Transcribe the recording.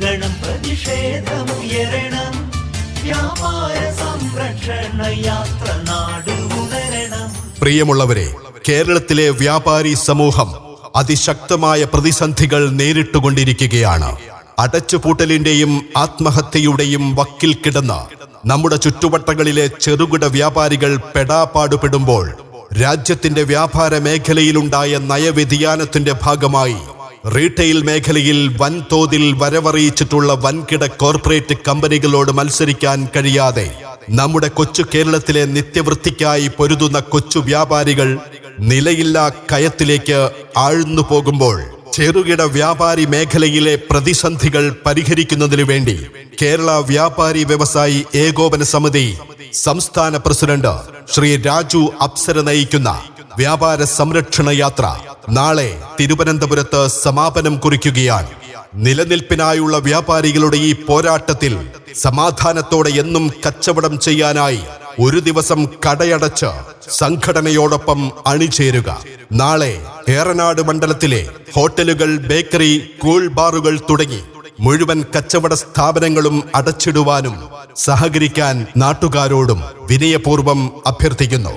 ജനഗണം പ്രതിഷേധമുയരണം. വ്യാപാര സംരക്ഷണ യാത്ര നാട് ഉണരണം പ്രിയമുള്ളവരെ കേരളത്തിലെ വ്യാപാരി സമൂഹം അതിശക്തമായ പ്രതിസന്ധികൾ നേരിട്ടുകൊണ്ടിരിക്കുകയാണ്. അടച്ചുപൂട്ടലിന്റെയും ആത്മഹത്യയുടെയും വക്കിൽ കിടന്ന നമ്മുടെ ചുറ്റുവട്ടങ്ങളിലെ ചെറുകിട വ്യാപാരികൾ പെടാപ്പാടുപെടുമ്പോൾ രാജ്യത്തിന്റെ വ്യാപാര മേഖലയിലുണ്ടായ നയവ്യതിയാനത്തിന്റെ ഭാഗമായി റീറ്റെയിൽ മേഖലയിൽ വൻതോതിൽ വരവറിയിച്ചിട്ടുള്ള വൻകിട കോർപ്പറേറ്റ് കമ്പനികളോട് മത്സരിക്കാൻ കഴിയാതെ നമ്മുടെ കൊച്ചു കേരളത്തിലെ നിത്യവൃത്തിക്കായി പൊരുതുന്ന കൊച്ചു വ്യാപാരികൾ നിലയില്ലാ കയത്തിലേക്ക് ആഴ്ന്നു പോകുമ്പോൾ ചെറുകിട വ്യാപാരി മേഖലയിലെ പ്രതിസന്ധികൾ പരിഹരിക്കുന്നതിനു വേണ്ടി കേരള വ്യാപാരി വ്യവസായി ഏകോപന സമിതി സംസ്ഥാന പ്രസിഡന്റ് ശ്രീ രാജു അപ്സര നയിക്കുന്ന വ്യാപാര സംരക്ഷണ യാത്ര നാളെ തിരുവനന്തപുരത്ത് സമാപനം കുറിക്കുകയാണ്. നിലനിൽപ്പിനായുള്ള വ്യാപാരികളുടെ ഈ പോരാട്ടത്തിൽ സമാധാനത്തോടെ എന്നും കച്ചവടം ചെയ്യാനായി ഒരു ദിവസം കടയടച്ച് സംഘടനയോടൊപ്പം അണിചേരുക. നാളെ ഏറനാട് മണ്ഡലത്തിലെ ഹോട്ടലുകൾ ബേക്കറി കൂൾ ബാറുകൾ തുടങ്ങി മുഴുവൻ കച്ചവട സ്ഥാപനങ്ങളും അടച്ചിടുവാനും സഹകരിക്കാൻ നാട്ടുകാരോടും വിനയപൂർവം അഭ്യർത്ഥിക്കുന്നു.